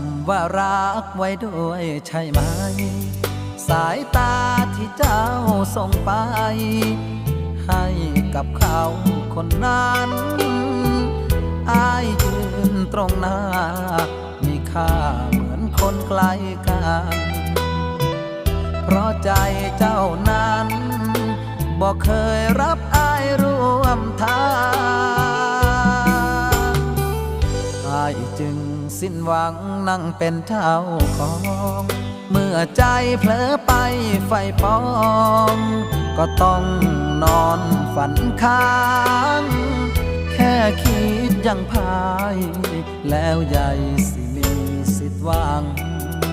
ำว่ารักไว้ด้วยใช่ไหม สายตาที่เจ้าส่งไป ให้กับเขาคนนั้นอายยืนตรงหน้า มีค่าเหมือนคนไกลกัน เพราะใจเจ้านั้นบอกเคยรับอายร่วมายจึงสิ้นหวังนั่งเป็นเท่าของ เมื่อใจเผลอไปไฟปอง ก็ต้องนอนฝันค้าง แค่คิดยังพาย แล้วใหญ่สิมีสิทธิ์หวาง